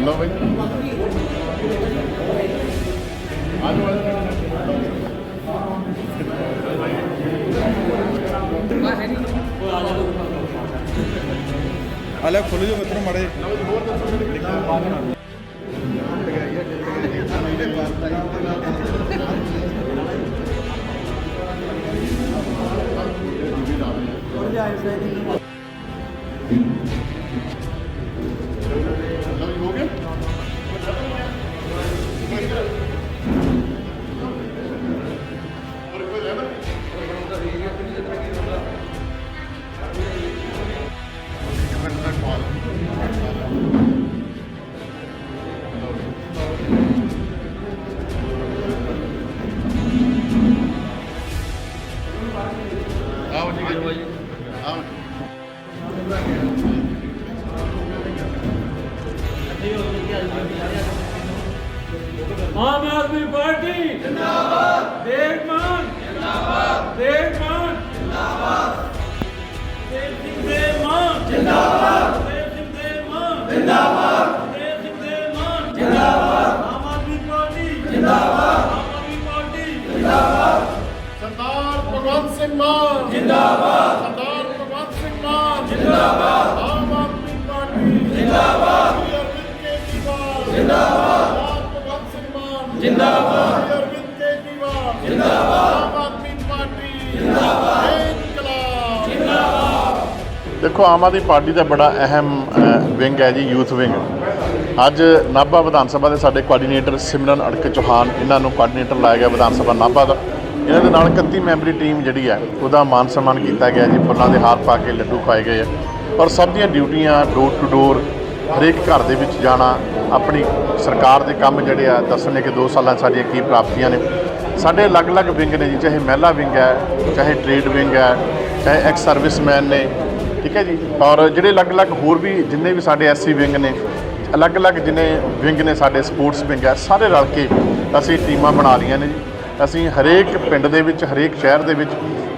loving, अल खुल जो मित्र मरे ਆਦਮੀ ਪਾਰਟੀ ਜਿੰਦਾਬਾਦ। ਦੇਵ ਮਾਨ ਜਿੰਦਾਬਾਦ। ਦੇਵ ਮਾਨ ਜਿੰਦਾਬਾਦ। ਦੇਵ ਸਿੰਘ ਦੇਵ ਮਾਨ ਜਿੰਦਾਬਾਦ। ਦੇਵ ਸਿੰਘ ਦੇਵ ਮਾਨ ਜਿੰਦਾਬਾਦ। ਦੇਵ ਸਿੰਘ ਦੇਵ ਮਾਨ ਜਿੰਦਾਬਾਦ। ਆਮ ਆਦਮੀ ਪਾਰਟੀ ਜਿੰਦਾਬਾਦ। ਆਮ ਆਦਮੀ ਪਾਰਟੀ ਸਰਦਾਰ ਭਗਵੰਤ ਸਿੰਘ ਮਾਨ ਜਿੰਦਾਬਾਦ। ਸਰਦਾਰ ਭਗਵੰਤ ਸਿੰਘ ਮਾਨ ਜਿੰਦਾਬਾਦ। ਆਮ ਆਦਮੀ ਪਾਰਟੀ ਜਿੰਦਾਬਾਦ। ਜਿੰਦਾਬਾਦ। ਜਿੰਦਾਬਾਦ ਅਰਵਿੰਦ ਕੇਜਰੀਵਾਲ ਜਿੰਦਾਬਾਦ ਆਮ ਆਦਮੀ ਪਾਰਟੀ ਜਿੰਦਾਬਾਦ ਇਨਕਲਾਬ ਜਿੰਦਾਬਾਦ ਦੇਖੋ, ਆਮ ਆਦਮੀ ਪਾਰਟੀ ਦਾ ਬੜਾ ਅਹਿਮ ਵਿੰਗ ਹੈ ਜੀ, ਯੂਥ ਵਿੰਗ। ਅੱਜ ਨਾਭਾ ਵਿਧਾਨ ਸਭਾ ਦੇ ਸਾਡੇ ਕੋਆਰਡੀਨੇਟਰ ਸਿਮਰਨ ਅੜਕ ਚੌਹਾਨ, ਇਹਨਾਂ ਨੂੰ ਕੋਆਰਡੀਨੇਟਰ ਲਾਇਆ ਗਿਆ ਵਿਧਾਨ ਸਭਾ ਨਾਭਾ ਦਾ। ਇਹਨਾਂ ਦੇ ਨਾਲ 31 ਮੈਂਬਰੀ ਟੀਮ ਜਿਹੜੀ ਹੈ, ਉਹਦਾ ਮਾਨ ਸਨਮਾਨ ਕੀਤਾ ਗਿਆ ਜੀ। ਫੁੱਲਾਂ ਦੇ ਹਾਰ ਪਾ ਕੇ ਲੱਡੂ ਪਾਏ ਗਏ ਆ। ਔਰ ਸਭ ਦੀਆਂ ਡਿਊਟੀਆਂ ਡੋਰ ਟੂ ਡੋਰ ਹਰੇਕ ਘਰ ਦੇ ਵਿੱਚ ਜਾਣਾ, ਆਪਣੀ ਸਰਕਾਰ ਦੇ ਕੰਮ ਜਿਹੜੇ ਆ, ਦੱਸਣੇ ਕਿ 2 ਸਾਲਾਂ ਸਾਡੀਆਂ ਕੀ ਪ੍ਰਾਪਤੀਆਂ ਨੇ। ਸਾਡੇ ਅਲੱਗ-ਅਲੱਗ ਵਿੰਗ ਨੇ ਜੀ, ਚਾਹੇ ਮਹਿਲਾ ਵਿੰਗ ਹੈ, ਚਾਹੇ ਟ੍ਰੇਡ ਵਿੰਗ ਹੈ, ਚਾਹੇ ਐਕਸ ਸਰਵਿਸਮੈਨ ਨੇ, ਠੀਕ ਹੈ ਜੀ? ਔਰ ਜਿਹੜੇ ਅਲੱਗ-ਅਲੱਗ ਹੋਰ ਵੀ ਜਿੰਨੇ ਵੀ ਸਾਡੇ ਐਸਸੀ ਵਿੰਗ ਨੇ, ਅਲੱਗ-ਅਲੱਗ ਜਿੰਨੇ ਵਿੰਗ ਨੇ ਸਾਡੇ ਸਪੋਰਟਸ ਵਿੰਗ ਹੈ, ਸਾਰੇ ਰਲ ਕੇ ਅਸੀਂ ਟੀਮਾਂ ਬਣਾ ਲਈਆਂ ਨੇ ਜੀ। ਅਸੀਂ ਹਰੇਕ ਪਿੰਡ ਦੇ ਵਿੱਚ, ਹਰੇਕ ਸ਼ਹਿਰ ਦੇ ਵਿੱਚ,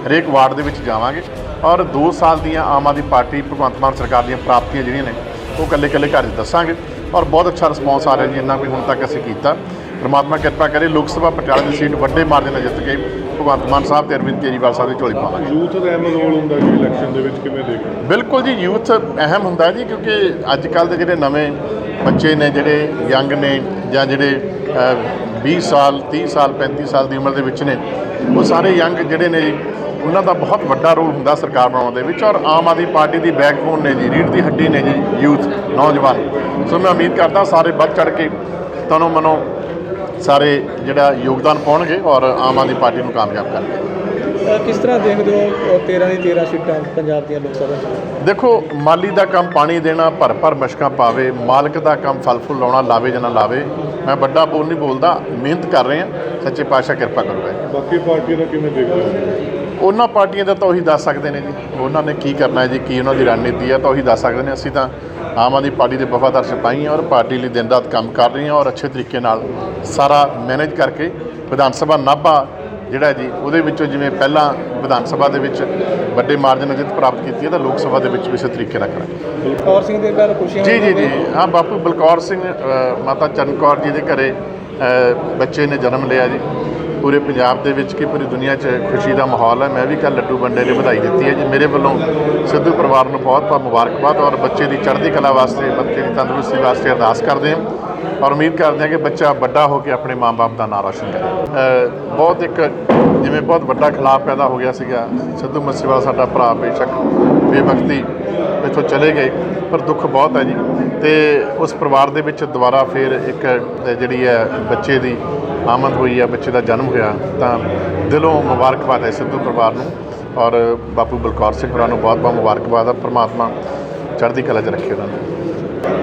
ਹਰੇਕ ਵਾਰਡ ਦੇ ਵਿੱਚ ਜਾਵਾਂਗੇ। ਔਰ 2 ਸਾਲ ਦੀਆਂ ਆਮ ਆਦਮੀ ਪਾਰਟੀ, ਭਗਵੰਤ ਮਾਨ ਸਰਕਾਰ ਦੀਆਂ ਪ੍ਰਾਪਤੀਆਂ ਜਿਹੜੀਆਂ ਨੇ ਉਹ ਇਕੱਲੇ-ਇਕੱਲੇ ਘਰ 'ਚ ਦੱਸਾਂਗੇ। ਔਰ ਬਹੁਤ ਅੱਛਾ ਰਿਸਪੌਂਸ ਆ ਰਿਹਾ ਜੀ ਇੰਨਾ ਵੀ ਹੁਣ ਤੱਕ ਅਸੀਂ ਕੀਤਾ। ਪ੍ਰਮਾਤਮਾ ਕਿਰਪਾ ਕਰੇ ਲੋਕ ਸਭਾ ਪਟਿਆਲਾ ਦੀ ਸੀਟ ਵੱਡੇ ਮਾਰਜਨ ਨਾਲ ਜਿੱਤ ਕੇ ਭਗਵੰਤ ਮਾਨ ਸਾਹਿਬ ਤੇ ਅਰਵਿੰਦ ਕੇਜਰੀਵਾਲ ਸਾਹਿਬ ਦੀ ਝੋਲੀ ਪਾਵਾਂਗੇ। ਯੂਥ ਦਾ ਅਹਿਮ ਰੋਲ ਹੁੰਦਾ ਜੀ ਇਲੈਕਸ਼ਨ ਦੇ ਵਿੱਚ ਕਿਵੇਂ ਦੇਖਦੇ? ਬਿਲਕੁਲ ਜੀ ਯੂਥ ਅਹਿਮ ਹੁੰਦਾ ਜੀ ਕਿਉਂਕਿ ਅੱਜ ਕੱਲ ਦੇ ਜਿਹੜੇ ਨਵੇਂ ਬੱਚੇ ਨੇ ਜਿਹੜੇ ਯੰਗ ਨੇ ਜਾਂ ਜਿਹੜੇ ਅ, 20 ਸਾਲ 30 ਸਾਲ 35 ਸਾਲ ਦੀ ਉਮਰ ਦੇ ਵਿੱਚ ਨੇ ਉਹ ਸਾਰੇ ਯੰਗ ਜਿਹੜੇ ਨੇ ਉਹਨਾਂ ਦਾ ਬਹੁਤ ਵੱਡਾ ਰੋਲ ਹੁੰਦਾ ਸਰਕਾਰ ਬਣਾਉਣ ਦੇ ਵਿੱਚ ਔਰ ਆਮ ਆਦਮੀ ਪਾਰਟੀ ਦੀ ਬੈਕਬੋਨ ਨੇ ਜੀ ਰੀੜ੍ਹ ਦੀ ਹੱਡੀ ਨੇ ਜੀ ਯੂਥ ਨੌਜਵਾਨ। ਸੋ ਮੈਂ ਉਮੀਦ ਕਰਦਾ ਸਾਰੇ ਵੱਧ ਚੜ ਕੇ ਤਨੋਂ ਮਨੋਂ ਸਾਰੇ ਜਿਹੜਾ ਯੋਗਦਾਨ ਪਾਉਣਗੇ ਔਰ ਆਮ ਆਦਮੀ ਪਾਰਟੀ ਨੂੰ ਕਾਮਯਾਬ ਕਰਨਗੇ। ਕਿਸ ਤਰ੍ਹਾਂ ਦੇਖਦੇ ਹੋ 13 ਦੀ 13 ਸੀਟਾਂ ਪੰਜਾਬ ਦੀਆਂ ਲੋਕ ਸਭਾ? ਦੇਖੋ ਮਾਲੀ ਦਾ ਕੰਮ ਪਾਣੀ ਦੇਣਾ ਭਰ ਭਰ ਮਸ਼ਕਾਂ ਪਾਵੇ ਮਾਲਕ ਦਾ ਕੰਮ ਫਲ ਫੁੱਲ ਲਾਉਣਾ ਲਾਵੇ ਜਾਂ ਨਾ ਲਾਵੇ ਮੈਂ ਵੱਡਾ ਬੋਲ ਨਹੀਂ ਬੋਲਦਾ ਮਿਹਨਤ ਕਰ ਰਹੇ ਹਾਂ ਸੱਚੇ ਪਾਤਸ਼ਾਹ ਕਿਰਪਾ ਕਰੂਗਾ ਬਾਕੀ ਪਾਰਟੀਆਂ ਦਾ ਕਿਵੇਂ ਦੇਖਦੇ ਹੋ? ਉਹਨਾਂ ਪਾਰਟੀਆਂ ਦਾ ਤਾਂ ਉਹੀ ਦੱਸ ਸਕਦੇ ਨੇ ਜੀ। ਉਹਨਾਂ ਨੇ ਕੀ ਕਰਨਾ ਹੈ ਜੀ ਕੀ ਉਹਨਾਂ ਦੀ ਰਣਨੀਤੀ ਹੈ ਤਾਂ ਉਹੀ ਦੱਸ ਸਕਦੇ ਨੇ। ਅਸੀਂ ਤਾਂ ਆਮ ਆਦਮੀ ਪਾਰਟੀ ਦੇ ਵਫਾਦਾਰ ਸਿਪਾਹੀ ਹਾਂ ਔਰ ਪਾਰਟੀ ਲਈ ਦਿਨ ਰਾਤ ਕੰਮ ਕਰ ਰਹੇ ਹਾਂ ਔਰ ਅੱਛੇ ਤਰੀਕੇ ਨਾਲ ਸਾਰਾ ਮੈਨੇਜ ਕਰਕੇ ਵਿਧਾਨ ਸਭਾ ਨਾਭਾ ਜਿਹੜਾ ਜੀ ਉਹਦੇ ਵਿੱਚੋਂ ਜਿਵੇਂ ਪਹਿਲਾਂ ਵਿਧਾਨ ਸਭਾ ਦੇ ਵਿੱਚ ਵੱਡੇ ਮਾਰਜਨ ਜਿੱਤ ਪ੍ਰਾਪਤ ਕੀਤੀ ਹੈ ਤਾਂ ਲੋਕ ਸਭਾ ਦੇ ਵਿੱਚ ਵੀ ਇਸੇ ਤਰੀਕੇ ਨਾਲ ਕਰਾਂਗੇ। ਬਲਕੌਰ ਸਿੰਘ ਦੇ ਘਰ ਖੁਸ਼ੀਆਂ ਜੀ ਜੀ। ਜੀ। ਹਾਂ ਬਾਪੂ ਬਲਕੌਰ ਸਿੰਘ ਮਾਤਾ ਚਰਨ ਕੌਰ ਜੀ ਦੇ ਘਰੇ ਬੱਚੇ ਨੇ ਜਨਮ ਲਿਆ ਜੀ। ਪੂਰੇ ਪੰਜਾਬ ਦੇ ਵਿੱਚ ਕਿ ਪੂਰੀ ਦੁਨੀਆ 'ਚ ਖੁਸ਼ੀ ਦਾ ਮਾਹੌਲ ਹੈ। ਮੈਂ ਵੀ ਕੱਲ ਲੱਡੂ ਵੰਡੇ ਨੇ ਵਧਾਈ ਦਿੱਤੀ ਹੈ ਜੀ। ਮੇਰੇ ਵੱਲੋਂ ਸਿੱਧੂ ਪਰਿਵਾਰ ਨੂੰ ਬਹੁਤ ਬਹੁਤ ਮੁਬਾਰਕਬਾਦ ਔਰ ਬੱਚੇ ਦੀ ਚੜ੍ਹਦੀ ਕਲਾ ਵਾਸਤੇ, ਬੱਚੇ ਦੀ ਤੰਦਰੁਸਤੀ ਵਾਸਤੇ ਅਰਦਾਸ ਕਰਦੇ ਹਾਂ ਔਰ ਉਮੀਦ ਕਰਦੇ ਹਾਂ ਕਿ ਬੱਚਾ ਵੱਡਾ ਹੋ ਕੇ ਆਪਣੇ ਮਾਂ-ਬਾਪ ਦਾ ਨਾਂ ਰੋਸ਼ਨ ਕਰੇ। ਬਹੁਤ ਇੱਕ ਜਿਵੇਂ ਬਹੁਤ ਵੱਡਾ ਖਿਲਾਫ ਪੈਦਾ ਹੋ ਗਿਆ ਸੀਗਾ। ਸਿੱਧੂ ਮੂਸੇਵਾਲਾ ਸਾਡਾ ਭਰਾ, ਬੇਸ਼ੱਕ ਬੇਵਕਤੀ ਇੱਥੋਂ ਚਲੇ ਗਏ, ਪਰ ਦੁੱਖ ਬਹੁਤ ਹੈ ਜੀ। ਤੇ ਉਸ ਪਰਿਵਾਰ ਦੇ ਵਿੱਚ ਦੁਬਾਰਾ ਫਿਰ ਇੱਕ ਜਿਹੜੀ ਹੈ, ਬੱਚੇ ਦੀ ਆਮਦ ਹੋਈ ਹੈ ਬੱਚੇ ਦਾ ਜਨਮ ਹੋਇਆ, ਤਾਂ ਦਿਲੋਂ ਮੁਬਾਰਕਬਾਦ ਹੈ ਸਿੱਧੂ ਪਰਿਵਾਰ ਨੂੰ ਔਰ ਬਾਪੂ ਬਲਕੌਰ ਸਿੰਘ ਹੋਰਾਂ ਨੂੰ ਬਹੁਤ ਬਹੁਤ ਮੁਬਾਰਕਬਾਦ ਹੈ ਪ੍ਰਮਾਤਮਾ ਚੜ੍ਹਦੀ ਕਲਾ 'ਚ ਰੱਖੇ ਉਹਨਾਂ ਨੂੰ।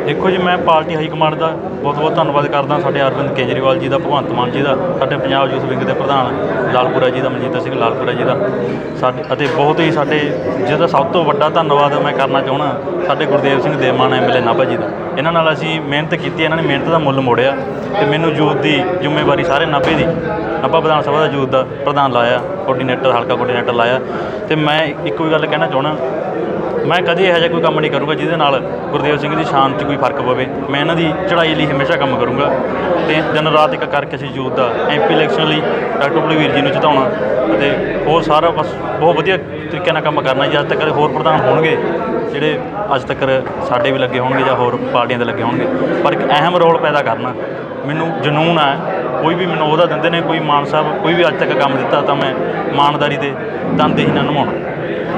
ਦੇਖੋ ਜੀ, ਮੈਂ ਪਾਰਟੀ ਹਾਈ ਕਮਾਂਡ ਦਾ ਬਹੁਤ ਬਹੁਤ ਧੰਨਵਾਦ ਕਰਦਾ, ਸਾਡੇ ਅਰਵਿੰਦ ਕੇਜਰੀਵਾਲ ਜੀ ਦਾ, ਭਗਵੰਤ ਮਾਨ ਜੀ ਦਾ, ਸਾਡੇ ਪੰਜਾਬ ਯੂਥ ਵਿੰਗ ਦੇ ਪ੍ਰਧਾਨ ਲਾਲਪੁਰਾ ਜੀ ਦਾ, ਮਨਜੀਤ ਸਿੰਘ ਲਾਲਪੁਰਾ ਜੀ ਦਾ। ਸਾਡੇ ਅਤੇ ਬਹੁਤ ਹੀ ਸਾਡੇ, ਜਿਹਦਾ ਸਭ ਤੋਂ ਵੱਡਾ ਧੰਨਵਾਦ ਮੈਂ ਕਰਨਾ ਚਾਹੁੰਦਾ, ਸਾਡੇ ਗੁਰਦੇਵ ਸਿੰਘ ਦੇਮਾਨ ਐਮਐਲਏ ਨਾਭਾ ਜੀ ਦਾ। ਇਹਨਾਂ ਨਾਲ ਅਸੀਂ ਮਿਹਨਤ ਕੀਤੀ, ਇਹਨਾਂ ਨੇ ਮਿਹਨਤ ਦਾ ਮੁੱਲ ਮੋੜਿਆ ਤੇ ਮੈਨੂੰ ਯੂਥ ਦੀ ਜ਼ਿੰਮੇਵਾਰੀ ਸਾਰੇ ਨਾਭੇ ਦੀ, ਨਾਭਾ ਵਿਧਾਨ ਸਭਾ ਦਾ ਯੂਥ ਦਾ ਪ੍ਰਧਾਨ ਲਾਇਆ, ਕੋਆਰਡੀਨੇਟਰ, ਹਲਕਾ ਕੋਆਰਡੀਨੇਟਰ ਲਾਇਆ। ਤੇ ਮੈਂ ਇੱਕੋ ਹੀ ਗੱਲ ਕਹਿਣਾ ਚਾਹੁੰਦਾ ਮੈਂ ਕਦੇ ਇਹੋ ਜਿਹਾ ਕੋਈ ਕੰਮ ਨਹੀਂ ਕਰੂੰਗਾ ਜਿਹਦੇ ਨਾਲ ਗੁਰਦੇਵ ਸਿੰਘ ਦੀ ਸ਼ਾਨ 'ਚ ਕੋਈ ਫ਼ਰਕ ਪਵੇ। ਮੈਂ ਇਹਨਾਂ ਦੀ ਚੜ੍ਹਾਈ ਲਈ ਹਮੇਸ਼ਾ ਕੰਮ ਕਰੂੰਗਾ। ਤੇ ਦਿਨ ਰਾਤ ਇੱਕ ਕਰਕੇ ਅਸੀਂ ਯੂਥ ਦਾ ਐਮਪੀ ਇਲੈਕਸ਼ਨ ਲਈ ਡਾਕਟਰ ਬਲਵੀਰ ਜੀ ਨੂੰ ਜਿਤਾਉਣਾ ਅਤੇ ਹੋਰ ਸਾਰਾ ਬਸ ਬਹੁਤ ਵਧੀਆ ਤਰੀਕੇ ਨਾਲ ਕੰਮ ਕਰਨਾ ਜੀ। ਅੱਜ ਤੱਕ ਹੋਰ ਪ੍ਰਧਾਨ ਹੋਣਗੇ ਜਿਹੜੇ ਅੱਜ ਤੱਕ ਸਾਡੇ ਵੀ ਲੱਗੇ ਹੋਣਗੇ ਜਾਂ ਹੋਰ ਪਾਰਟੀਆਂ ਦੇ ਲੱਗੇ ਹੋਣਗੇ। ਪਰ ਇੱਕ ਅਹਿਮ ਰੋਲ ਪੈਦਾ ਕਰਨਾ। ਮੈਨੂੰ ਜਨੂਨ ਹੈ ਕੋਈ ਵੀ ਮੈਨੂੰ ਉਹਦਾ ਦਿੰਦੇ ਨੇ, ਕੋਈ ਮਾਨ ਸਾਹਿਬ ਕੋਈ ਵੀ ਅੱਜ ਤੱਕ ਕੰਮ ਦਿੱਤਾ ਤਾਂ ਮੈਂ ਇਮਾਨਦਾਰੀ ਤੇ ਤਨਦੇਹੀ ਨਾਲ ਨਿਭਾਉਣਾ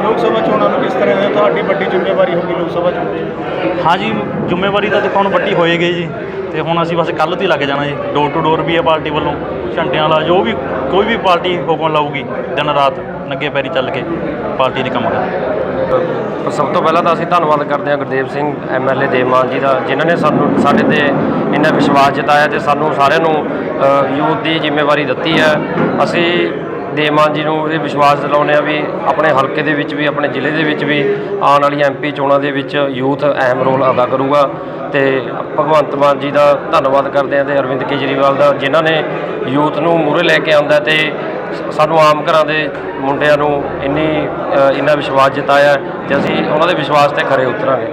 ਲੋਕ ਸਭਾ ਚੋਣਾਂ ਨੂੰ ਕਿਸ ਤਰ੍ਹਾਂ ਦੇ ਤੁਹਾਡੀ ਵੱਡੀ ਜ਼ਿੰਮੇਵਾਰੀ ਹੋਗੀ ਲੋਕ ਸਭਾ ਚੋਣ 'ਚ ਹਾਂਜੀ ਜ਼ਿੰਮੇਵਾਰੀ ਤਾਂ ਦੇਖੋ ਹੁਣ ਵੱਡੀ ਹੋਏਗੀ ਜੀ। ਤੇ ਹੁਣ ਅਸੀਂ ਬਸ ਕੱਲ੍ਹ ਤੋਂ ਹੀ ਲੱਗ ਜਾਣਾ ਜੀ। ਡੋਰ ਟੂ ਡੋਰ ਵੀ ਹੈ ਪਾਰਟੀ ਵੱਲੋਂ ਝੰਡਿਆਂ ਵਾਲਾ ਜੋ ਵੀ ਕੋਈ ਵੀ ਪਾਰਟੀ ਹੁਕਮ ਲਾਊਗੀ ਦਿਨ ਰਾਤ ਨੰਗੇ ਪੈਰੀ ਚੱਲ ਕੇ ਪਾਰਟੀ ਦੇ ਕੰਮ ਕਰ ਪਰ ਸਭ ਤੋਂ ਪਹਿਲਾਂ ਤਾਂ ਅਸੀਂ ਧੰਨਵਾਦ ਕਰਦੇ ਹਾਂ ਗੁਰਦੇਵ ਸਿੰਘ ਐਮਐਲਏ ਦੇਵਮਾਨ ਜੀ ਦਾ ਜਿਨ੍ਹਾਂ ਨੇ ਸਾਨੂੰ ਸਾਡੇ ਤੇ ਇੰਨਾ ਵਿਸ਼ਵਾਸ ਜਤਾਇਆ ਤੇ ਸਾਨੂੰ ਸਾਰਿਆਂ ਨੂੰ ਯੂਥ ਦੀ ਜ਼ਿੰਮੇਵਾਰੀ ਦਿੱਤੀ ਹੈ। ਅਸੀਂ ਦੇਵਮਾਨ ਜੀ ਨੂੰ ਇਹ ਵਿਸ਼ਵਾਸ ਦਿਲਾਉਂਦੇ ਆ ਵੀ ਆਪਣੇ ਹਲਕੇ ਦੇ ਵਿੱਚ ਵੀ, ਆਪਣੇ ਜ਼ਿਲ੍ਹੇ ਦੇ ਵਿੱਚ ਵੀ ਆਉਣ ਵਾਲੀਆਂ ਐਮਪੀ ਚੋਣਾਂ ਦੇ ਵਿੱਚ ਯੂਥ ਅਹਿਮ ਰੋਲ ਅਦਾ ਕਰੂਗਾ ਤੇ ਭਗਵੰਤ ਮਾਨ ਜੀ ਦਾ ਧੰਨਵਾਦ ਕਰਦੇ ਹਾਂ ਤੇ ਅਰਵਿੰਦ ਕੇਜਰੀਵਾਲ ਦਾ, ਜਿਨ੍ਹਾਂ ਨੇ ਯੂਥ ਨੂੰ ਮੂਹਰੇ ਲੈ ਕੇ ਆਉਂਦਾ ਤੇ ਸ- ਸਾਨੂੰ ਆਮ ਘਰਾਂ ਦੇ ਮੁੰਡਿਆਂ ਨੂੰ ਇੰਨੀ ਇੰਨਾ ਵਿਸ਼ਵਾਸ ਜਤਾਇਆ ਤੇ ਅਸੀਂ ਉਹਨਾਂ ਦੇ ਵਿਸ਼ਵਾਸ ਤੇ ਖਰੇ ਉਤਰਾਂਗੇ।